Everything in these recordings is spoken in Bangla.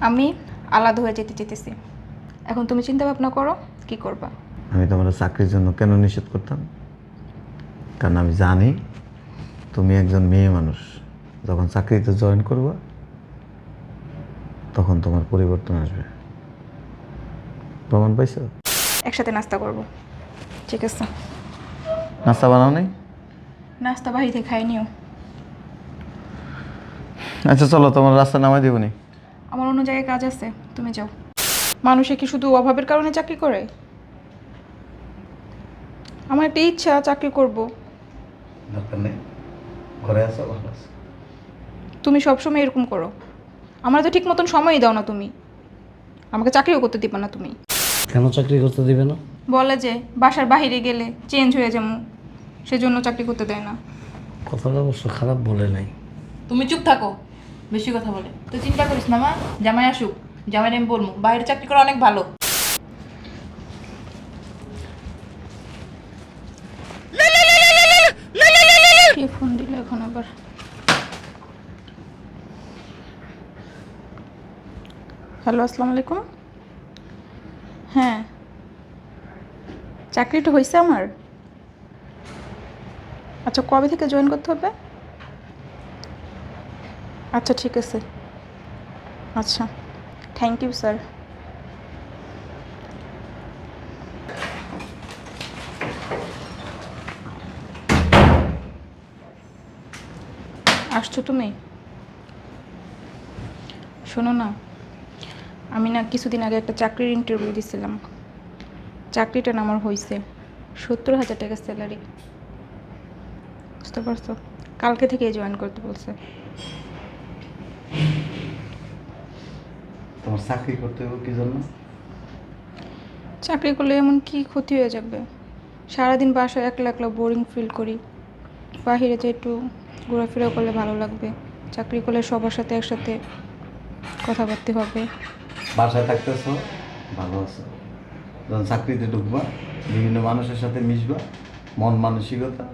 আমি আলাদা হয়ে যেতে চেতেছি এখন তুমি চিন্তা ভাবনা করো কি করবা? আমি তোমার চাকরির জন্য কেন নিষেধ করতাম? কারণ আমি জানি তুমি একজন মেয়ে মানুষ। যখন চাকরিতে জয়েন করবা তখন তোমার পরিবর্তন আসবে। প্রমাণ পাইছো? একসাথে নাস্তা করব। ঠিক আছে। নাস্তা বানাও নাই? নাস্তা বাড়িতে খাই নিও। আচ্ছা চলো তোমার রাস্তা নামাই দেবনি। আমার অন্য জায়গায় কাজ আছে তুমি যাও। মানুষে কি শুধু অভাবের কারণে চাকরি করে? আমার একটা ইচ্ছা চাকরি করব। ঘরে ভালো আছো। তুমি সবসময় এরকম করো। আমার তো ঠিক মতন সময়ই দাও না তুমি। আমাকে চাকরিও করতে দিবে না তুমি। কেন চাকরি করতে দিবে না? বলে যে বাসার বাইরে গেলে চেঞ্জ হয়ে যাব। সেজন্য চাকরি করতে দেয় না। কথাটা অবশ্য খারাপ বলে নাই। তুমি চুপ থাকো। বেশি কথা বলে। তুই চিন্তা করিস না, মা। জামাই আসুক। জামাই আমি বলব বাইরে চাকরি করা অনেক ভালো। ফোন দিল এখন আবার? হ্যালো, আসসালামু আলাইকুম। হ্যাঁ। চাকরিটা হয়েছে আমার? আচ্ছা কবে থেকে জয়েন করতে হবে? আচ্ছা ঠিক আছে। আচ্ছা। থ্যাংক ইউ স্যার আসছো তুমি? শোনো না, আমি না কিছুদিন আগে একটা চাকরির ইন্টারভিউ দিছিলাম। চাকরিটা না আমার হয়েছে সত্তর হাজার টাকা স্যালারি বুঝতে পারছ? কালকে থেকে জয়েন করতে বলছে। তোমার চাকরি করতে হবে কি জন্য? চাকরি করলে এমন কি ক্ষতি হয়ে যাবে? সারাদিন বাসায় একলা একলা বোরিং ফিল করি। বাহিরে যে একটু ঘোরাফেরা করলে ভালো লাগবে। চাকরি করলে সবার সাথে একসাথে কথাবার্তা হবে। বাসায় থাকতেছো? ভালো আছো। যখন চাকরিতে ঢুকবা বিভিন্ন মানুষের সাথে মিশবা মন মানসিকতা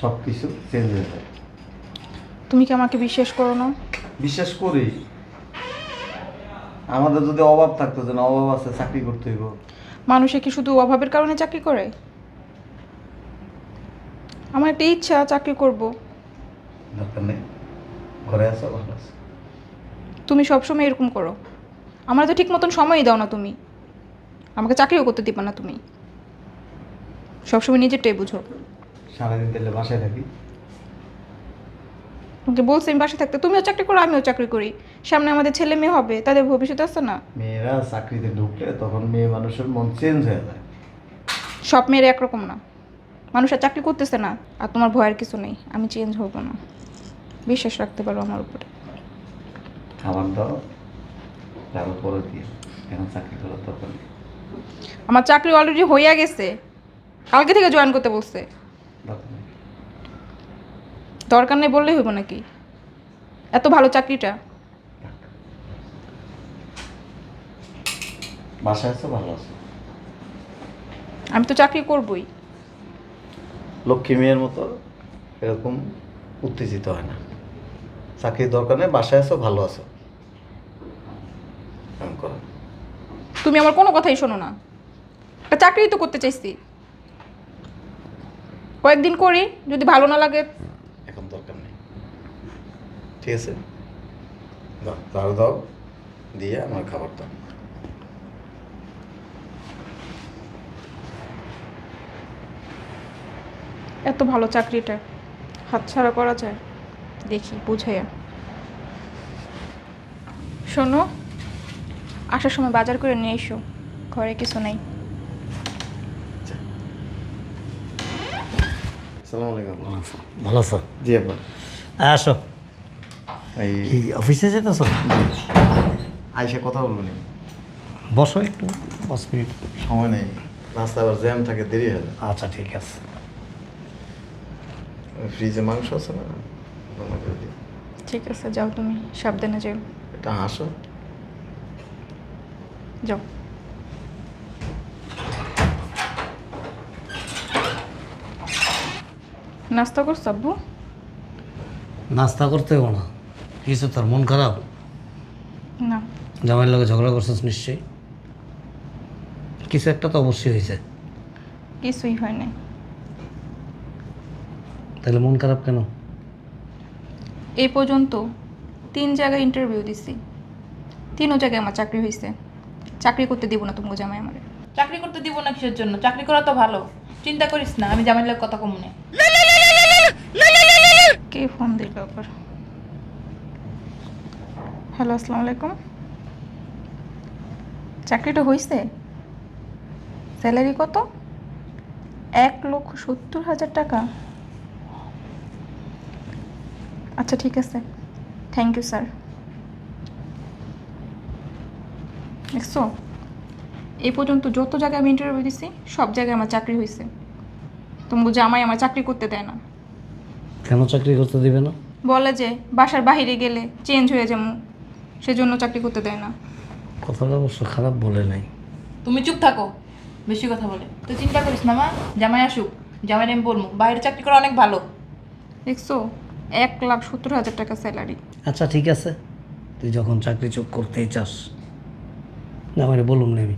সব কিছু চেঞ্জ হয়ে যায়। তুমি কি আমাকে বিশ্বাস করো না? বিশ্বাস করি। আমাদের যদি অভাব থাকতো যেন অভাব আছে চাকরি করতে হইব। মানুষে কি শুধু অভাবের কারণে চাকরি করে? আমার একটা ইচ্ছা চাকরি করব। দরকার নেই। ঘরে আছো ভালো আছো। তুমি সবসময় এরকম করো। আমার তো ঠিক মতন সময়ই দাও না তুমি। আমাকে চাকরিও করতে দিবা না তুমি। সবসময় নিজেরটাই বুঝো। সারাদিন তাহলে বাসায় থাকি। তোমাকে বলছি আমি বাসায় থাকতে তুমিও চাকরি করো আমিও চাকরি করি। সামনে আমাদের ছেলে মেয়ে হবে তাদের ভবিষ্যৎ আছে না? মেয়েরা চাকরিতে ঢুকলে তখন মেয়ে মানুষের মন চেঞ্জ হয়ে যায়। সব মেয়েরা একরকম না। মানুষ আর চাকরি করতেছে না আর তোমার ভয়ের কিছু নেই আমি চেঞ্জ হব না। বিশ্বাস রাখতে পারো আমার উপরে। খাবার দাও তারপর পরে দিয়ে এখন চাকরি করার দরকার আমার চাকরি অলরেডি হইয়া গেছে কালকে থেকে জয়েন করতে বলছে। দরকার নেই বললেই হইব নাকি? এত ভালো চাকরিটা। বাসায় আছো ভালো আছো? আমি তো চাকরি করবই। লক্ষ্মী মেয়ের মতো এরকম উত্তেজিত হয় না। চাকরির দরকার নেই বাসায় আছো ভালো আছো? তুমি আমার কোনো কথাই শোনো না। একটা চাকরি তো করতে চাইছি। কয়েকদিন করি যদি ভালো না লাগে ঠিক আছে? দাও দাও দিয়ে আমার খাবার দাও এত ভালো চাকরিটা হাতছাড়া করা যায়? দেখি বুঝাইয়া শোনো আসার সময় বাজার করে নিয়ে এসো ঘরে কিছু নাই। ভালো আছো? জি আপা। আয় আসো। এই অফিসে যেতেছো? আইসা কথা বলব নি। বসো একটু পাঁচ মিনিট। সময় নেই। রাস্তা আবার জ্যাম থাকে দেরি হয় আচ্ছা ঠিক আছে। ফ্রিজে মাংস আছে না। ঠিক আছে যাও তুমি সাবধানে যাও। এটা হাসো যাও। নাস্তা করছ আব্বু? নাস্তা করতে হবে না। কিছু তোর মন খারাপ? না। জামাইয়ের লগে ঝগড়া করছিস নিশ্চয়ই? কিছু একটা তো অবশ্যই হয়েছে। কিছুই হয় নাই। তাহলে মন খারাপ কেন? এই পর্যন্ত তিন জায়গায় ইন্টারভিউ দিছি। তিনও জায়গায় আমার চাকরি হয়েছে চাকরি করতে দিব না তুমি জামাই আমারে। চাকরি করতে দিব না কিসের জন্য? চাকরি করা তো ভালো। চিন্তা করিস না আমি জামাইয়ের লোক কথা কম নেই কে ফোন দিল আবার? হ্যালো আসসালামু আলাইকুম চাকরিটা হয়েছে স্যালারি কত? এক লক্ষ সত্তর হাজার টাকা। আচ্ছা ঠিক আছে। থ্যাংক ইউ স্যার দেখছ এই পর্যন্ত যত জায়গায় আমি ইন্টারভিউ দিছি সব জায়গায় আমার চাকরি হয়েছে তুমি জামাই আমার চাকরি করতে দেয় না। কেন চাকরি করতে দিবে না? বলে যে বাসার বাইরে গেলে চেঞ্জ হয়ে যাব। সেজন্য চাকরি করতে দেয় না। কথাটা অবশ্য খারাপ বলে নাই। তুমি চুপ থাকো বেশি কথা বলে। তুই চিন্তা করিস না মা। জামাই আসুক জামাই আমি বলব বাইরে চাকরি করা অনেক ভালো। দেখছ এক লাখ সত্তর হাজার টাকা স্যালারি। আচ্ছা ঠিক আছে। তুই যখন চাকরি চোখ করতেই চাস জামাইরে বলুন না আমি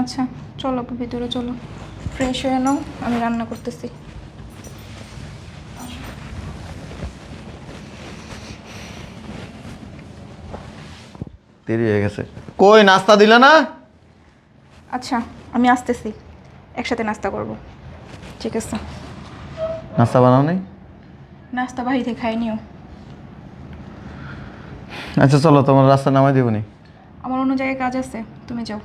আচ্ছা চলো আপু ভিতরে চলো। ফ্রেশ হয়ে নাও আমি রান্না করতেছি। দেরি হয়ে গেছে। কই নাস্তা দিলে না? আচ্ছা আমি আসতেছি। একসাথে নাস্তা করব। ঠিক আছে। নাস্তা বানাও নেই নাস্তা বাড়িতে খাই নিও আচ্ছা চলো তোমার রাস্তা নামাই দিবনি আমার অন্য জায়গায় কাজ আছে তুমি যাও।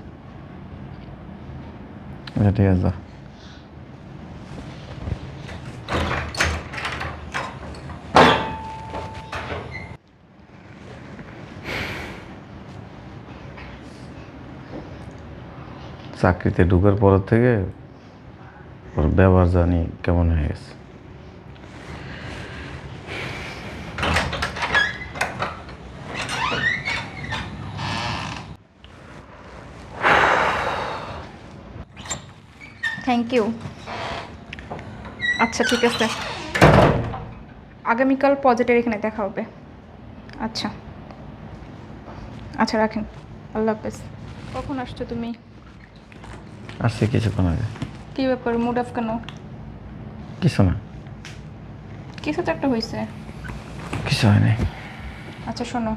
আচ্ছা ঠিক আছে চাকরিতে ঢুকার পর থেকে ওর ব্যবহার জানি কেমন হয়ে গেছে। থ্যাংক ইউ আচ্ছা ঠিক আছে। আগামীকাল পজিটিভ এখানে দেখা হবে। আচ্ছা। আচ্ছা রাখেন। আল্লাহ হাফেজ। কখন আসছো তুমি? আসছে কিছুক্ষণ আগে কী ব্যাপার মুড অফ কেন? কিছু না। কিছু তো একটা হয়েছে কিছু হয়নি আচ্ছা শোনো।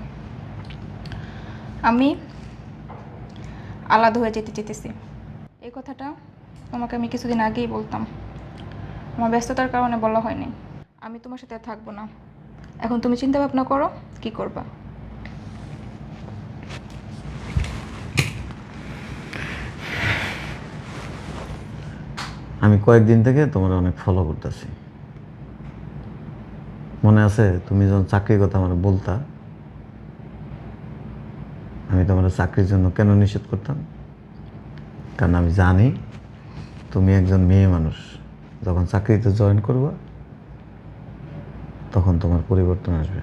আমি আলাদা হয়ে যেতে চেতেছি এই কথাটা তোমাকে আমি কিছুদিন আগেই বলতাম। আমার ব্যস্ততার কারণে বলা হয়নি। আমি তোমার সাথে থাকব না। এখন তুমি চিন্তা ভাবনা করো কি করবা। আমি কয়েকদিন থেকে তোমার অনেক ফলো করতেছি। মনে আছে, তুমি যখন চাকরির কথা আমার বলতা, আমি তোমার চাকরির জন্য কেন নিষেধ করতাম? কারণ আমি জানি তুমি একজন মেয়ে মানুষ। যখন চাকরিতে জয়েন করবা, তখন তোমার পরিবর্তন আসবে।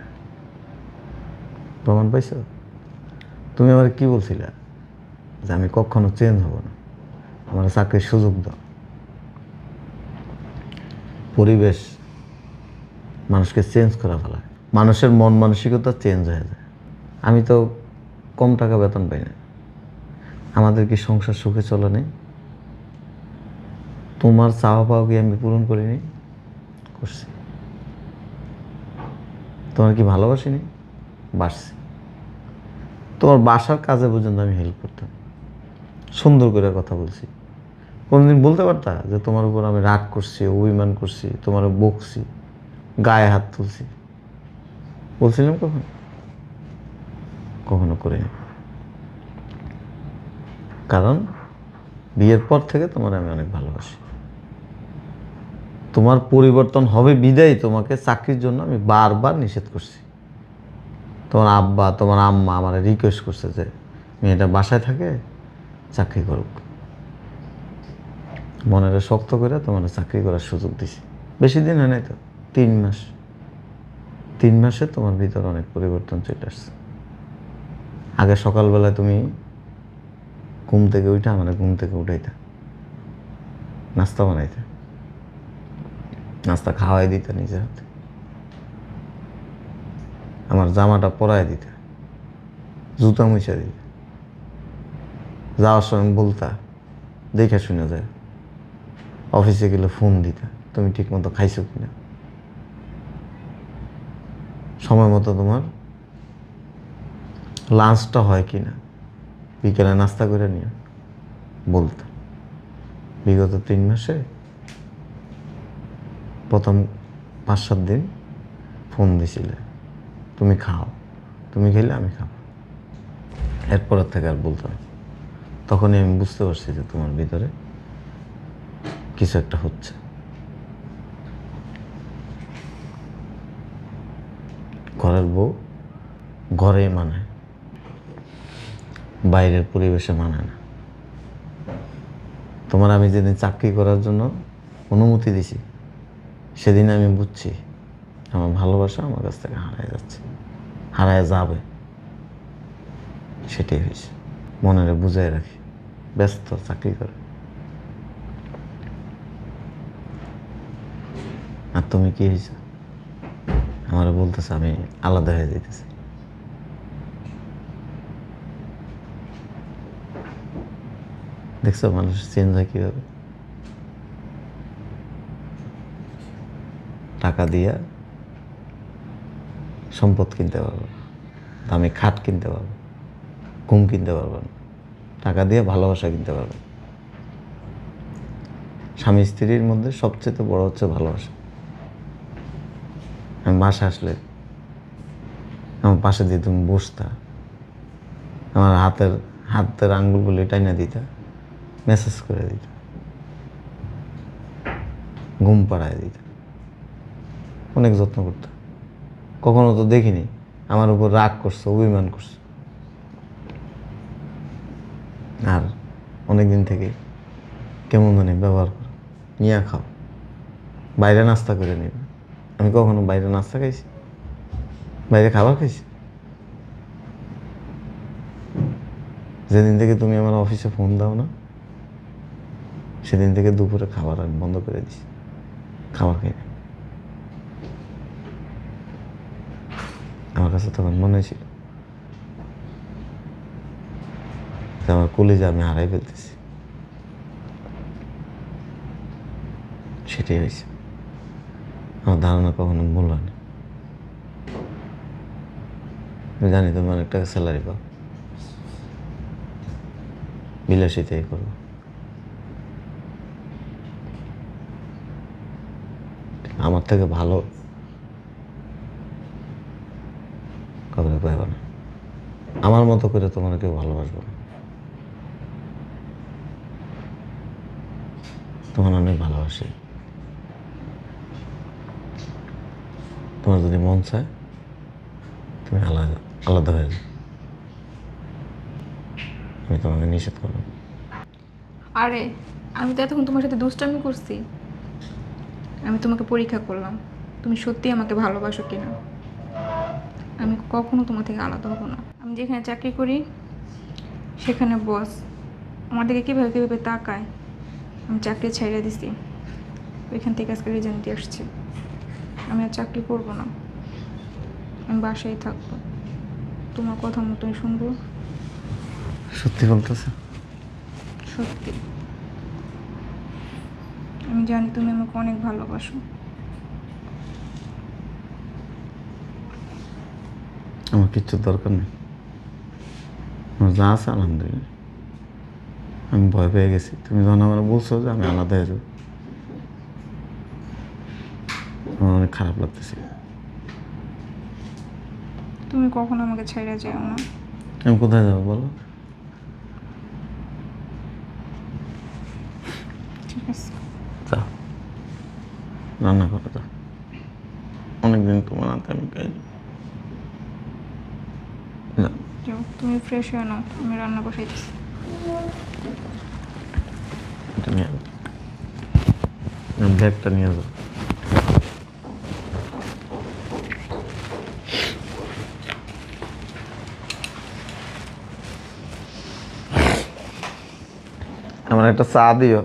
প্রমাণ পাইছো? তুমি আমার কি বলছিলে? যে আমি কখনো চেঞ্জ হব না। আমার চাকরির সুযোগ দাও। পরিবেশ মানুষকে চেঞ্জ করা ফেলা মানুষের মন মানসিকতা চেঞ্জ হয়ে যায়। আমি তো কম টাকা বেতন পাই না। আমাদের কি সংসার সুখে চলে নেই তোমার চাওয়া পাওয়া কি আমি পূরণ করিনি করছি। তোমার কি ভালোবাসিনি বাসছি তোমার বাসার কাজে পর্যন্ত আমি হেল্প করতাম। সুন্দর করে কথা বলছি। কোনদিন বলতে পারতা যে তোমার উপর আমি রাগ করছি, অভিমান করছি, তোমার বকছি, গায়ে হাত তুলছি? বলছিলাম কখন? কখনো করিনি। কারণ বিয়ের পর থেকে তোমার আমি অনেক ভালোবাসি। তোমার পরিবর্তন হবে বিদায়, তোমাকে চাকরির জন্য আমি বারবার নিষেধ করছি। তোমার আব্বা, তোমার আম্মা আমার রিকোয়েস্ট করছে যে মেয়েটা বাসায় থাকে, চাকরি করুক। মনের শক্ত করে তোমার চাকরি করার সুযোগ দিছি। বেশি দিন হয় নাই তো, তিন মাস। তিন মাসে তোমার ভিতর অনেক পরিবর্তন চলে আসছে। আগে সকালবেলা তুমি ঘুম থেকে উঠে আমার ঘুম থেকে উঠাইতে। নাস্তা বানাইতে। নাস্তা খাওয়াই দিতে নিজের হাতে। আমার জামাটা পরাই দিতে। জুতা মুছা দিতে। যাওয়ার সময় বলতা, দেখে শুনে যায়। অফিসে গেলে ফোন দিতা। তুমি ঠিক মতো খাইছো কিনা? সময় মতো তোমার লাঞ্চটা হয় কিনা? বিকেলে নাস্তা করে নিও, বলতে। বিগত তিন মাসে প্রথম পাঁচ সাত দিন ফোন দিছিলে, তুমি খাও। তুমি খেলে আমি খাব। এরপরের থেকে আর বলতে হবে তখনই আমি বুঝতে পারছি যে তোমার ভিতরে কিছু একটা হচ্ছে। ঘরের বউ ঘরেই মানায় বাইরের পরিবেশে মানায় না। তোমার আমি যেদিন চাকরি করার জন্য অনুমতি দিছি, সেদিন আমি বুঝছি আমার ভালোবাসা আমার কাছ থেকে হারায় যাচ্ছে। হারায় যাবে। সেটাই হয়েছে। মনের বুঝাই রাখি, ব্যস্ত, চাকরি করে। আর তুমি কি হয়েছে? আমার বলতেছে, আমি আলাদা হয়ে যেতেছি দেখছ মানুষ চেঞ্জ হয় কীভাবে? টাকা দিয়া সম্পদ কিনতে পারব, দামি খাট কিনতে পারব, ঘুম কিনতে পারব না। টাকা দিয়ে ভালোবাসা কিনতে পারব। স্বামী স্ত্রীর মধ্যে সবচেয়ে বড় হচ্ছে ভালোবাসা। আমি বাসা আসলে আমার পাশে দিয়ে তুমি বসতা। আমার হাতের হাতের আঙ্গুলগুলি টাইনা দিতা মেসেজ করে দিত। ঘুম পাড়ায় দিত। অনেক যত্ন করতো। কখনো তো দেখিনি, আমার উপর রাগ করছ, অভিমান করছ। আর অনেক দিন থেকে কেমন জানি ব্যবহার করো। নিয়ে খাও। বাইরে নাস্তা করে নেবে। আমি কখনো বাইরে নাস্তা খাইছি? বাইরে খাবার খাইছি? যেদিন থেকে তুমি আমার অফিসে ফোন দাও না, সেদিন থেকে দুপুরে খাবার আমি বন্ধ করে দিছি। খাবার খাই না আমার কাছে তখন মনে ছিল। যে আমার কলেজে আমি হারাই ফেলতেছি। সেটাই হয়েছে। আমার ধারণা কখনো ভুল হয় না। আমি জানি তুমি অনেক টাকা স্যালারি পাও। বিলাসিতাই করব আমার থেকে ভালো কাউকে পাইব না। আমার মতো করে তোমার কেউ ভালোবাসবো না। তোমার অনেক ভালোবাসি। তোমার যদি মন চায়, তুমি আলাদা আলাদা হয়ে যাও। আমি তোমাকে নিষেধ করব। আরে, আমি তো এতক্ষণ তোমার সাথে দুষ্টামি করছি। আমি তোমাকে পরীক্ষা করলাম। তুমি সত্যি আমাকে ভালোবাসো কিনা? আমি কখনো তোমার থেকে আলাদা হব না। আমি যেখানে চাকরি করি, সেখানে বস আমার দিকে কীভাবে কীভাবে তাকায়, আমি চাকরি ছেড়ে দিছি। ওইখান থেকে আজকে রিজাইন দিয়ে আসছি। আমি আর চাকরি করব না। আমি বাসায় থাকব। তোমার কথা মতোই শুনব। সত্যি বলতেছে? সত্যি। আমি জানি তুমি আমাকে অনেক ভালোবাসো। আমার কিচ্ছু দরকার নেই। আমার যা আছে আলহামদুলিল্লাহ। আমি ভয় পেয়ে গেছি। তুমি যখন আমার বলছো যে আমি আলাদা হয়ে যাব আমার অনেক খারাপ লাগতেছে। তুমি কখনো আমাকে ছেড়ে যেও না। আমি কোথায় যাব বলো? ঠিক আছে। যাও রান্না করে যাও অনেকদিন তোমার হাতে আমি খাই তুমি ফ্রেশ হয়ে নাও আমি রান্না বসাইতেছি। যাও ব্যাগটা নিয়ে যাও আমার একটা চা দিও